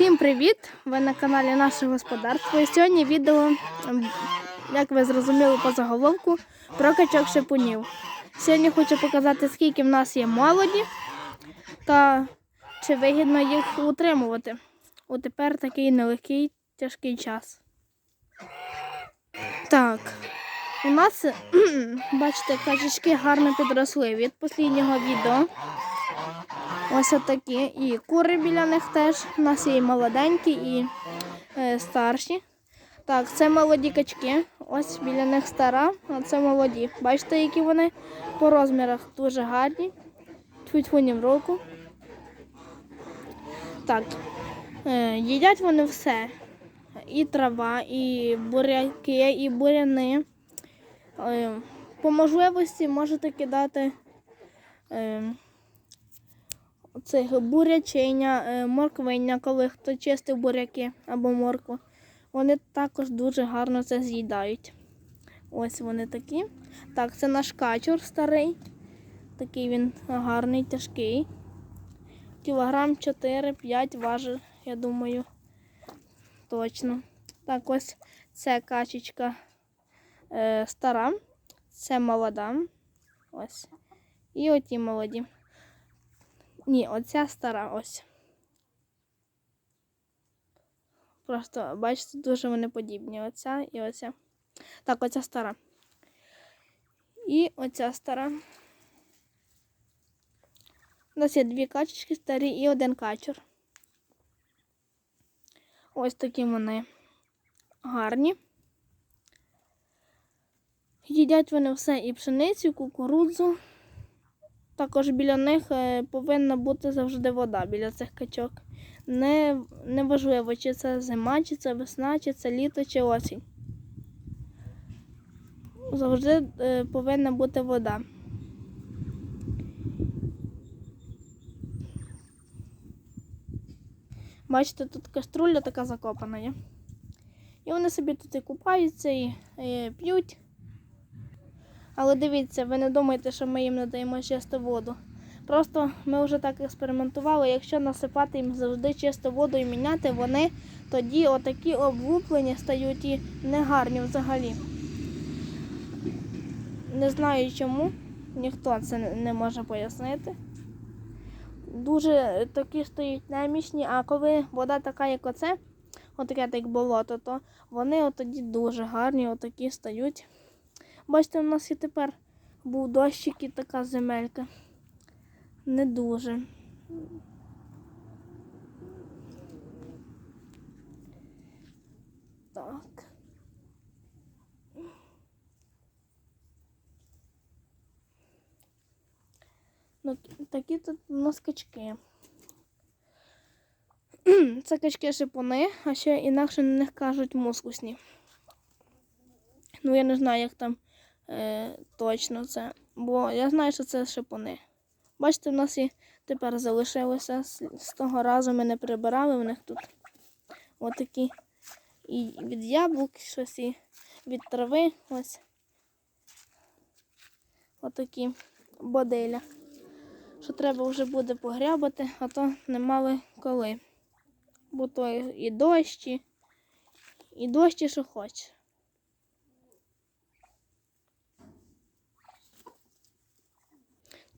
Всім привіт! Ви на каналі Наше Господарство. І сьогодні відео, ем, як ви зрозуміли по заголовку, про качок шипунів. Сьогодні хочу показати, скільки в нас є молоді та чи вигідно їх утримувати у тепер такий нелегкий тяжкий час. Так, у нас, бачите, качечки гарно підросли від останнього відео. Ось отакі. І кури біля них теж. У нас є і молоденькі, і е, старші. Так, це молоді качки. Ось біля них стара, а це молоді. Бачите, які вони по розмірах дуже гарні. Тьфу-тьфу в руку. Так. Е, їдять вони все. І трава, і буряки, і буряни. Е, по можливості можете кидати. Е, цих бурячиня, е, морквиня, коли хто чистив буряки або моркву. Вони також дуже гарно це з'їдають. Ось вони такі. Так, це наш качур старий. Такий він гарний, тяжкий. Кілограм 4-5 важить, я думаю. Точно. Так, ось це качечка е, стара, це молода. Ось. І оті молоді. Ні, оця стара ось. Просто, бачите, дуже вони подібні. Оця і оця. Так, оця стара. І оця стара. У нас є дві качечки старі і один качур. Ось такі вони гарні. Їдять вони все і пшеницю, і кукурудзу. Також біля них е, повинна бути завжди вода біля цих качок. Не, Неважливо, чи це зима, чи це весна, чи це літо, чи осінь. Завжди е, повинна бути вода. Бачите, тут каструля така закопана. І вони собі тут і купаються, і, і п'ють. Але дивіться, ви не думайте, що ми їм не даємо чисту воду. Просто ми вже так експериментували, якщо насипати їм завжди чисту воду і міняти, вони тоді отакі облуплені стають і негарні взагалі. Не знаю чому, ніхто це не може пояснити. Дуже такі стають немічні, а коли вода така, як оце, отаке як болото, то вони тоді дуже гарні, отакі стають. Бачите, у нас і тепер був дощик і така земелька. Не дуже. Так. Ну, такі тут у нас качки. Це качки шипуни, а ще інакше на них кажуть мускусні. Ну, я не знаю, як там е, точно це. Бо я знаю, що це шипуни. Бачите, в нас і тепер залишилося. З, того разу ми не прибирали в них тут отакі. І від яблук щось і від трави ось отакі бодиля. Що треба вже буде погрябати, а то не мали коли. Бо то і дощі, і дощі, що хоче.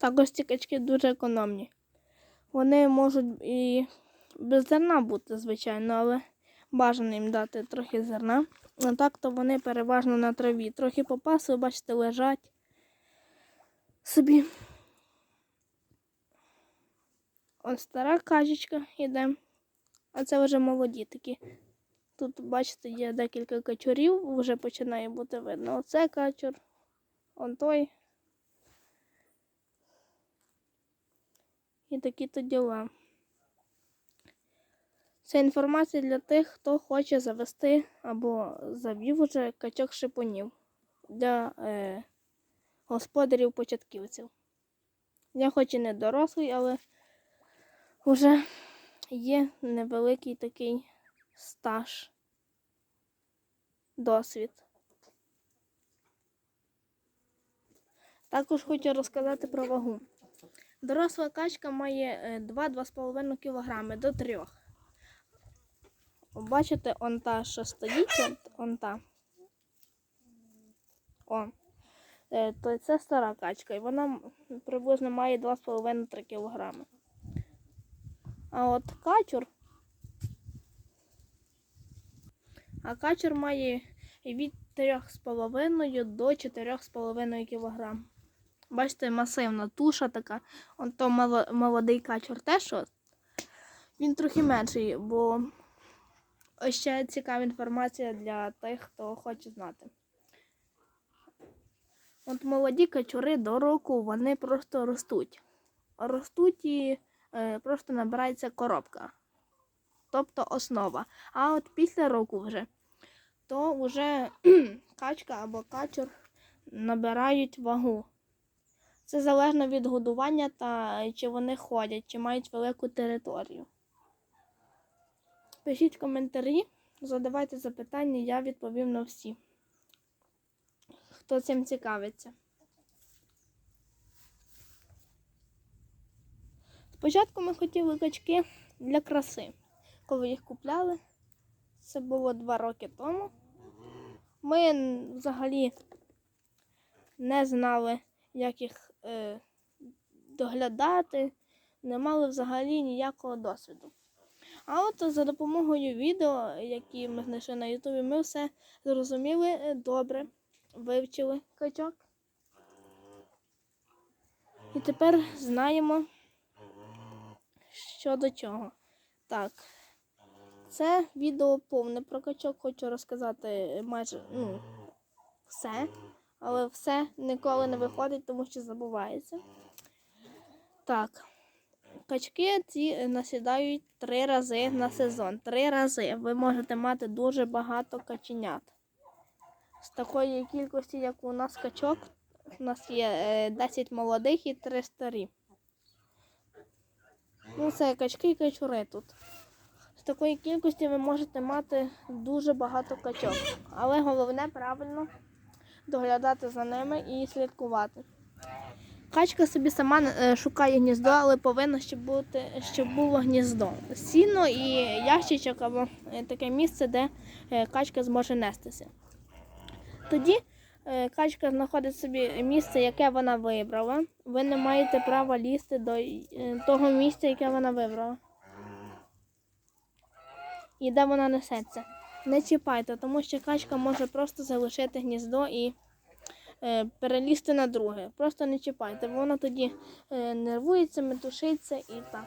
Також ці качки дуже економні. Вони можуть і без зерна бути, звичайно, але бажано їм дати трохи зерна. А так то вони переважно на траві. Трохи попасли, бачите, лежать собі. Ось стара качечка йде, а це вже молоді такі. Тут, бачите, є декілька качурів, вже починає бути видно. Оце качур, он той. І такі-то діла. Це інформація для тих, хто хоче завести або завів уже качок шипунів для е, господарів-початківців. Я хоч і не дорослий, але вже є невеликий такий стаж, досвід. Також хочу розказати про вагу. Доросла качка має 2-2,5 кг до 3 Бачите, он та, що стоїть, он, он та. О. Е, то це стара качка, і вона приблизно має 2,5-3 кг. А от качур. А качур має від 3,5 до 4,5 кг. Бачите, масивна туша така. Он то молодий качур теж. Він трохи менший, бо ось ще цікава інформація для тих, хто хоче знати. От молоді качури до року вони просто ростуть. Ростуть і е, просто набирається коробка. Тобто основа. А от після року вже, то вже качка або качур набирають вагу. Це залежно від годування та чи вони ходять, чи мають велику територію. Пишіть коментарі, задавайте запитання, я відповім на всі. Хто цим цікавиться. Спочатку ми хотіли качки для краси. Коли їх купляли, це було два роки тому. Ми взагалі не знали, як їх е, доглядати, не мали взагалі ніякого досвіду. А от за допомогою відео, які ми знайшли на Ютубі, ми все зрозуміли е, добре, вивчили качок. І тепер знаємо, що до чого. Так, це відео повне про качок. Хочу розказати майже ну, все. Але все ніколи не виходить, тому що забувається. Так. Качки ці насідають три рази на сезон. Три рази ви можете мати дуже багато каченят. З такої кількості, як у нас качок, у нас є е, 10 молодих і 3 старі. Ну, це качки і качури тут. З такої кількості ви можете мати дуже багато качок. Але головне правильно доглядати за ними і слідкувати. Качка собі сама е, шукає гніздо, але повинна щоб бути, щоб було гніздо. Сіно і ящичок або е, таке місце, де е, качка зможе нестися. Тоді качка знаходить собі місце, яке вона вибрала. Ви не маєте права лізти до того місця, яке вона вибрала. І де вона несеться. Не чіпайте, тому що качка може просто залишити гніздо і е, перелізти на друге. Просто не чіпайте, бо вона тоді е, нервується, метушиться і так.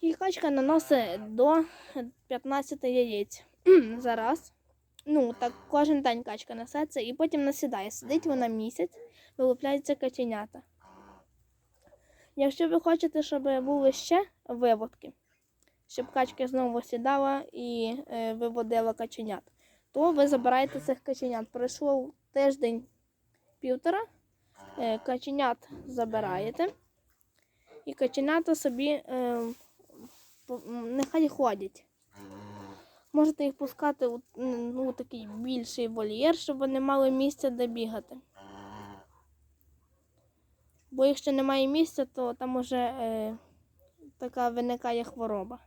І качка наносить до 15 яєць зараз. Ну, так кожен день качка несеться і потім насідає. Сидить вона місяць, вилупляються каченята. Якщо ви хочете, щоб були ще виводки, щоб качка знову сідала і е, виводила каченят, то ви забираєте цих каченят. Пройшло тиждень півтора, е, каченят забираєте, і каченята собі е, нехай ходять. Можете їх пускати у ну, такий більший вольєр, щоб вони мали місце, де бігати. Бо якщо немає місця, то там уже е, така виникає хвороба.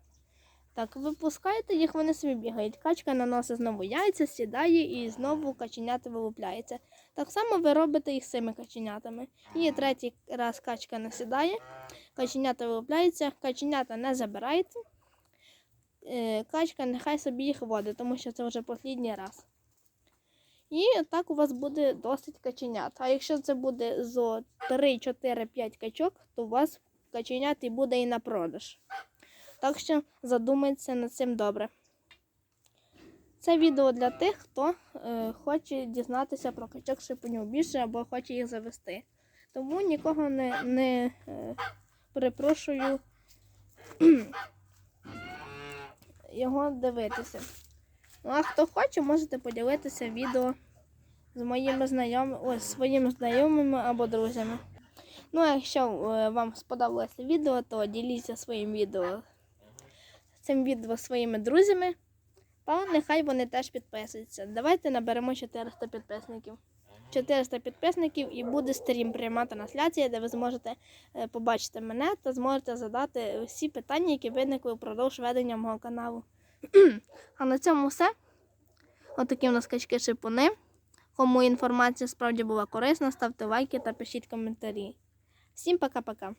Так, ви пускаєте їх, вони собі бігають. Качка наносить знову яйця, сідає і знову каченята вилупляється. Так само ви робите з цими каченятами. І третій раз качка насідає, каченята вилупляються, каченята не забирайте. Е, Качка нехай собі їх водить, тому що це вже останній раз. І так у вас буде досить каченят. А якщо це буде зо 3, 4, 5 качок, то у вас каченят і буде і на продаж. Так що задумайтеся над цим добре. Це відео для тих, хто е, хоче дізнатися про качок шипунів більше або хоче їх завести. Тому нікого не, не е, перепрошую його дивитися. Ну, а хто хоче, можете поділитися відео з моїми знайомими, ось своїми знайомими або друзями. Ну, а якщо е, вам сподобалося відео, то діліться своїм відео цим відео своїми друзями. Та нехай вони теж підписуються. Давайте наберемо 400 підписників. 400 підписників і буде стрім пряма трансляція, де ви зможете е, побачити мене та зможете задати всі питання, які виникли впродовж ведення мого каналу. А на цьому все. Отакі у нас качки шипуни. Кому інформація справді була корисна, ставте лайки та пишіть коментарі. Всім пока-пока.